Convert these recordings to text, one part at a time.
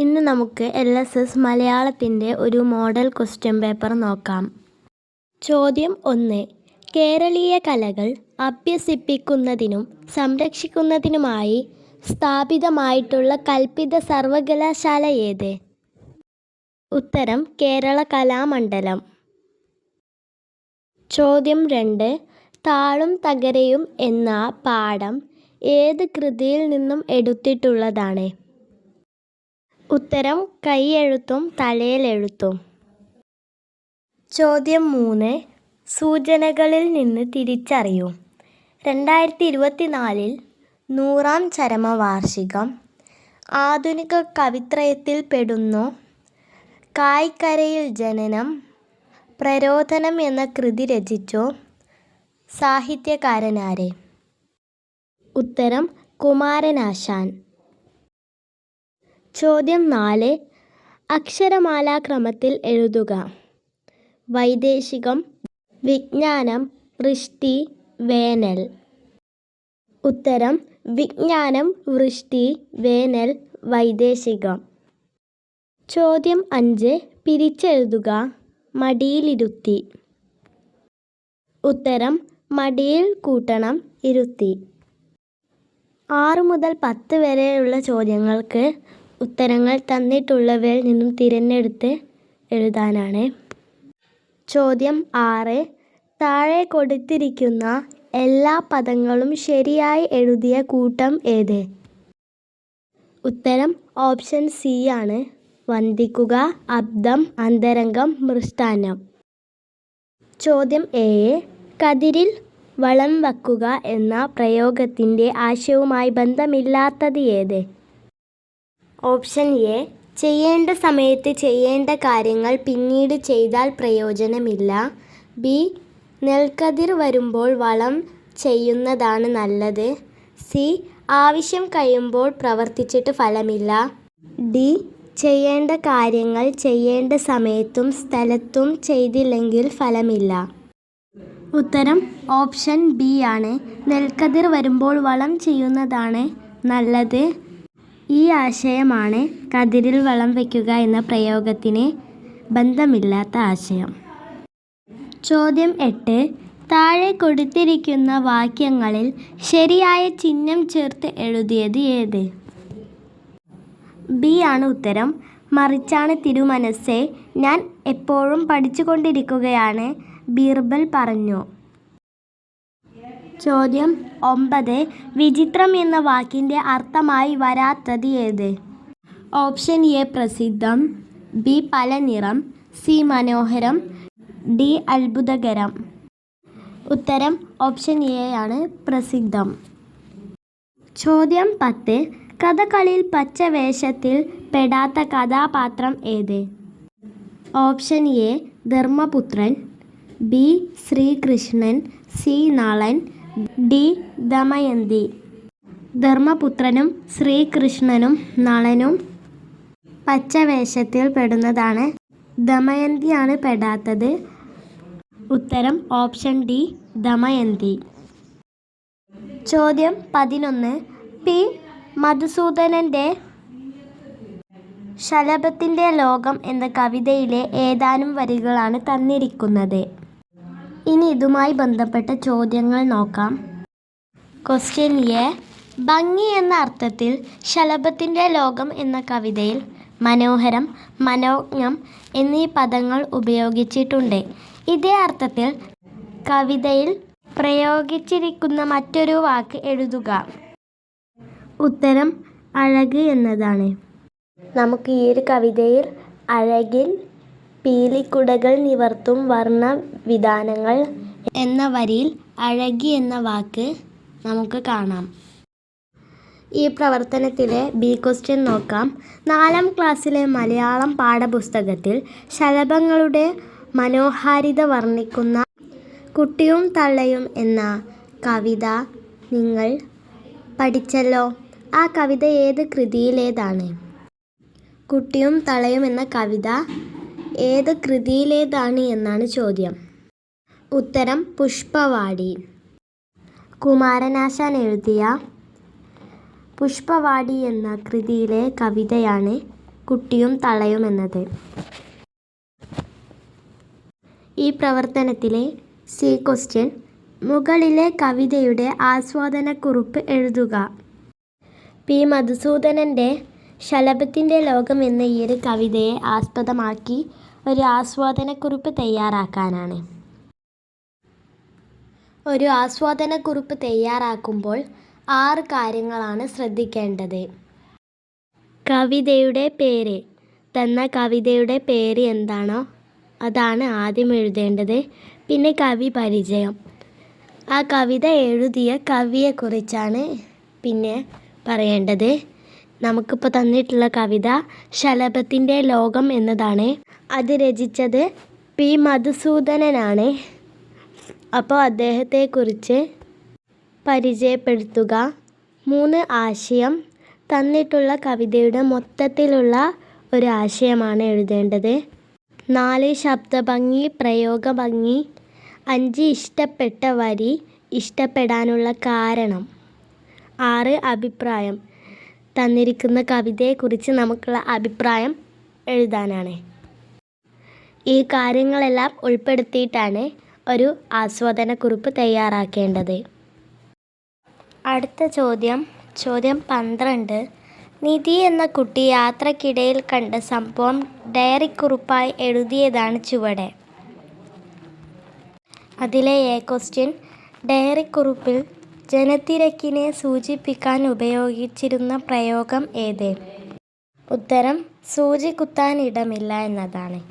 ഇന്ന് നമുക്ക് L S S മലയാളത്തിന്റെ ഒരു മോഡൽ ക്വസ്റ്റ്യൻ പേപ്പർ നോക്കാം. ചോദ്യം ഒന്ന്. കേരളീയ കലകൾ അഭ്യസിപ്പിക്കുന്നതിനും സംരക്ഷിക്കുന്നതിനുമായി സ്ഥാപിതമായിട്ടുള്ള കൽപ്പിത സർവകലാശാല ഏത്? ഉത്തരം കേരള കലാമണ്ഡലം. ചോദ്യം രണ്ട്. താളും തകരയും എന്ന പാഠം ഏത് കൃതിയിൽ നിന്നും എടുത്തിട്ടുള്ളതാണ്? ഉത്തരം കൈയെഴുത്തും തലയിലെഴുത്തും. ചോദ്യം മൂന്ന്. സൂചനകളിൽ നിന്ന് തിരിച്ചറിയൂ. രണ്ടായിരത്തി ഇരുപത്തിനാലിൽ നൂറാം ചരമവാർഷികം. ആധുനിക കവിത്രയത്തിൽ പെടുന്നു. കായ്ക്കരയിൽ ജനനം. പ്രരോധനം എന്ന കൃതി രചിച്ചു. സാഹിത്യകാരനാരെ. ഉത്തരം കുമാരനാശാൻ. ചോദ്യം നാല്. അക്ഷരമാലാക്രമത്തിൽ എഴുതുക. വൈദേശികം വിജ്ഞാനം വൃഷ്ടി വേനൽ. ഉത്തരം വിജ്ഞാനം വൃഷ്ടി വേനൽ വൈദേശികം. ചോദ്യം അഞ്ച്. പിരിച്ചെഴുതുക. മടിയിലിരുത്തി. ഉത്തരം മടിയിൽ കൂട്ടണം ഇരുത്തി. ആറ് മുതൽ പത്ത് വരെയുള്ള ചോദ്യങ്ങൾക്ക് ഉത്തരങ്ങൾ തന്നിട്ടുള്ളവയിൽ നിന്നും തിരഞ്ഞെടുത്ത് എഴുതാനാണ്. ചോദ്യം ആറ്. താഴെ കൊടുത്തിരിക്കുന്ന എല്ലാ പദങ്ങളും ശരിയായി എഴുതിയ കൂട്ടം ഏത്? ഉത്തരം ഓപ്ഷൻ സി ആണ്. വന്ദിക്കുക അബ്ദം അന്തരംഗം മൃഷ്ടാനം ചോദ്യം ഏഴ് കതിരിൽ വളം വയ്ക്കുക എന്ന പ്രയോഗത്തിന്റെ ആശയവുമായി ബന്ധമില്ലാത്തത് ഏത്? ഓപ്ഷൻ എ ചെയ്യേണ്ട സമയത്ത് ചെയ്യേണ്ട കാര്യങ്ങൾ പിന്നീട് ചെയ്താൽ പ്രയോജനമില്ല. ബി നെൽക്കതിർ വരുമ്പോൾ വളം ചെയ്യുന്നതാണ് നല്ലത്. സി ആവശ്യം കഴിയുമ്പോൾ പ്രവർത്തിച്ചിട്ട് ഫലമില്ല. ഡി ചെയ്യേണ്ട കാര്യങ്ങൾ ചെയ്യേണ്ട സമയത്തും സ്ഥലത്തും ചെയ്തില്ലെങ്കിൽ ഫലമില്ല. ഉത്തരം ഓപ്ഷൻ ബി ആണ്. നെൽക്കതിർ വരുമ്പോൾ വളം ചെയ്യുന്നതാണ് നല്ലത്. ഈ ആശയമാണ് കതിരിൽ വളം വയ്ക്കുക എന്ന പ്രയോഗത്തിന് ബന്ധമില്ലാത്ത ആശയം. ചോദ്യം എട്ട്. താഴെ കൊടുത്തിരിക്കുന്ന വാക്യങ്ങളിൽ ശരിയായ ചിഹ്നം ചേർത്ത് എഴുതിയത് ഏത്? ബി ആണ് ഉത്തരം. മറിച്ചാണ് തിരുമനസ്സേ. ഞാൻ എപ്പോഴും പഠിച്ചുകൊണ്ടിരിക്കുകയാണ്. ബീർബൽ പറഞ്ഞു. ചോദ്യം ഒമ്പത്. വിചിത്രം എന്ന വാക്കിന്റെ അർത്ഥമായി വരാത്തത് ഏത്? ഓപ്ഷൻ എ പ്രസിദ്ധം ബി പല നിറം സി മനോഹരം ഡി അത്ഭുതകരം. ഉത്തരം ഓപ്ഷൻ എ ആണ് പ്രസിദ്ധം. ചോദ്യം പത്ത്. കഥകളിയിൽ പച്ച വേഷത്തിൽ പെടാത്ത കഥാപാത്രം ഏത്? Option A Dharmaputran B Sreekrishnan C Nalan D Damayanti. ധർമ്മപുത്രനും ശ്രീകൃഷ്ണനും നളനും പച്ചവേഷത്തിൽ പെടുന്നതാണ്. ദമയന്തിയാണ് പെടാത്തത്. ഉത്തരം ഓപ്ഷൻ ഡി ദമയന്തി. ചോദ്യം പതിനൊന്ന്. പി. മധുസൂദനന്റെ ശലഭത്തിന്റെ ലോകം എന്ന കവിതയിലെ ഏതാനും വരികളാണ് തന്നിരിക്കുന്നത്. ഇതുമായി ബന്ധപ്പെട്ട ചോദ്യങ്ങൾ നോക്കാം. ക്വസ്റ്റ്യൻ എ ഭംഗി എന്ന അർത്ഥത്തിൽ ശലഭത്തിന്റെ ലോകം എന്ന കവിതയിൽ മനോഹരം മനോജ്ഞം എന്നീ പദങ്ങൾ ഉപയോഗിച്ചിട്ടുണ്ട്. ഇതേ അർത്ഥത്തിൽ കവിതയിൽ പ്രയോഗിച്ചിരിക്കുന്ന മറ്റൊരു വാക്ക് എഴുതുക. ഉത്തരം അഴക് എന്നതാണ്. നമുക്ക് ഈ ഒരു കവിതയിൽ അഴകിൽ പീലിക്കുടകൾ നിവർത്തും വർണ വിധാനങ്ങൾ എന്ന വരിയിൽ അഴകി എന്ന വാക്ക് നമുക്ക് കാണാം. ഈ പ്രവർത്തനത്തിലെ ബി ക്വസ്റ്റ്യൻ നോക്കാം. നാലാം ക്ലാസ്സിലെ മലയാളം പാഠപുസ്തകത്തിൽ ശലഭങ്ങളുടെ മനോഹാരിത വർണിക്കുന്ന കുട്ടിയും തള്ളയും എന്ന കവിത നിങ്ങൾ പഠിച്ചല്ലോ. ആ കവിത ഏത് കൃതിയിലേതാണ്? കുട്ടിയും തളയും എന്ന കവിത ഏത് കൃതിയിലേതാണ് എന്നാണ് ചോദ്യം. ഉത്തരം പുഷ്പവാടി. കുമാരനാശാൻ എഴുതിയ പുഷ്പവാടി എന്ന കൃതിയിലെ കവിതയാണ് കുട്ടിയും തളയും എന്നത്. ഈ പ്രവർത്തനത്തിലെ സി ക്വസ്റ്റ്യൻ മുകളിലെ കവിതയുടെ ആസ്വാദനക്കുറിപ്പ് എഴുതുക. പി മധുസൂദനന്റെ ശലഭത്തിന്റെ ലോകം എന്ന ഈ ഒരു കവിതയെ ആസ്പദമാക്കി ഒരു ആസ്വാദനക്കുറിപ്പ് തയ്യാറാക്കാനാണ്. ഒരു ആസ്വാദനക്കുറിപ്പ് തയ്യാറാക്കുമ്പോൾ ആറ് കാര്യങ്ങളാണ് ശ്രദ്ധിക്കേണ്ടത്. കവിതയുടെ പേര്. തന്ന കവിതയുടെ പേര് എന്താണോ അതാണ് ആദ്യം എഴുതേണ്ടത്. പിന്നെ കവി പരിചയം. ആ കവിത എഴുതിയ കവിയെക്കുറിച്ചാണ് പിന്നെ പറയേണ്ടത്. നമുക്കിപ്പോൾ തന്നിട്ടുള്ള കവിത ശലഭത്തിന്റെ ലോകം എന്നതാണ്. അത് രചിച്ചത് പി മധുസൂദനനാണ്. അപ്പോൾ അദ്ദേഹത്തെക്കുറിച്ച് പരിചയപ്പെടുത്തുക. മൂന്ന് ആശയം. തന്നിട്ടുള്ള കവിതയുടെ മൊത്തത്തിലുള്ള ഒരു ആശയമാണ് എഴുതേണ്ടത്. നാല് ശബ്ദഭംഗി പ്രയോഗഭംഗി അഞ്ച് ഇഷ്ടപ്പെട്ട വരി ഇഷ്ടപ്പെടാനുള്ള കാരണം. ആറ് അഭിപ്രായം. തന്നിരിക്കുന്ന കവിതയെക്കുറിച്ച് നമുക്കുള്ള അഭിപ്രായം എഴുതാനാണ്. ഈ കാര്യങ്ങളെല്ലാം ഉൾപ്പെടുത്തിയിട്ടാണ് ഒരു ആസ്വാദനക്കുറിപ്പ് തയ്യാറാക്കേണ്ടത്. അടുത്ത ചോദ്യം. ചോദ്യം പന്ത്രണ്ട്. നിധി എന്ന കുട്ടി യാത്രക്കിടയിൽ കണ്ട സംഭവം ഡയറിക്കുറിപ്പായി എഴുതിയതാണ് ചുവടെ. അതിലെ എ ക്വസ്റ്റ്യൻ. ഡയറിക്കുറിപ്പിൽ ജനത്തിരക്കിനെ സൂചിപ്പിക്കാൻ ഉപയോഗിച്ചിരുന്ന പ്രയോഗം ഏത്? ഉത്തരം സൂചി കുത്താൻ ഇടമില്ല എന്നതാണ്.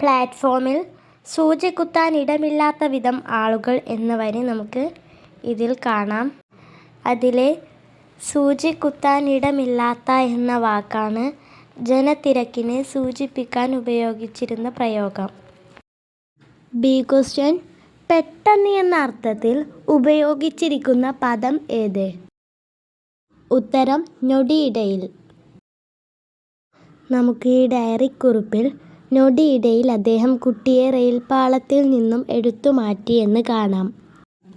പ്ലാറ്റ്ഫോമിൽ സൂചി കുത്താൻ ഇടമില്ലാത്ത വിധം ആളുകൾ എന്ന വരി നമുക്ക് ഇതിൽ കാണാം. അതിലെ സൂചി കുത്താൻ ഇടമില്ലാത്ത എന്ന വാക്കാണ് ജനത്തിരക്കിനെ സൂചിപ്പിക്കാൻ ഉപയോഗിച്ചിരുന്ന പ്രയോഗം. ബി ക്വസ്റ്റ്യൻ പെട്ടെന്ന് എന്ന അർത്ഥത്തിൽ ഉപയോഗിച്ചിരിക്കുന്ന പദം ഏത്? ഉത്തരം ഞൊടിയിടയിൽ. നമുക്ക് ഈ ഡയറിക്കുറിപ്പിൽ ഞൊടിയിടയിൽ അദ്ദേഹം കുട്ടിയെ റെയിൽപാളത്തിൽ നിന്നും എടുത്തു മാറ്റി എന്ന് കാണാം.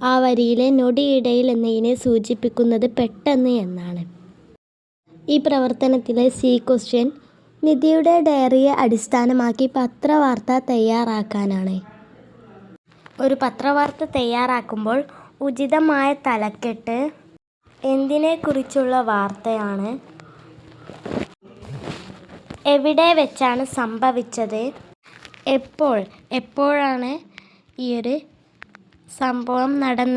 ആ വരിയിലെ ഞൊടിയിടയിൽ എന്നതിനെ സൂചിപ്പിക്കുന്നത് പെട്ടെന്ന് എന്നാണ്. ഈ പ്രവർത്തനത്തിലെ സി ക്വസ്റ്റ്യൻ നിധിയുടെ ഡയറിയെ അടിസ്ഥാനമാക്കി പത്രവാർത്ത തയ്യാറാക്കാനാണ്. ഒരു പത്രവാർത്ത തയ്യാറാക്കുമ്പോൾ ഉചിതമായ തലക്കെട്ട് എന്തിനെക്കുറിച്ചുള്ള വാർത്തയാണ്? എവിടെ വെച്ചാണ് സംഭവിച്ചത്? എപ്പോൾ എപ്പോഴാണ് ഈ ഒരു സംഭവം നടന്നത്?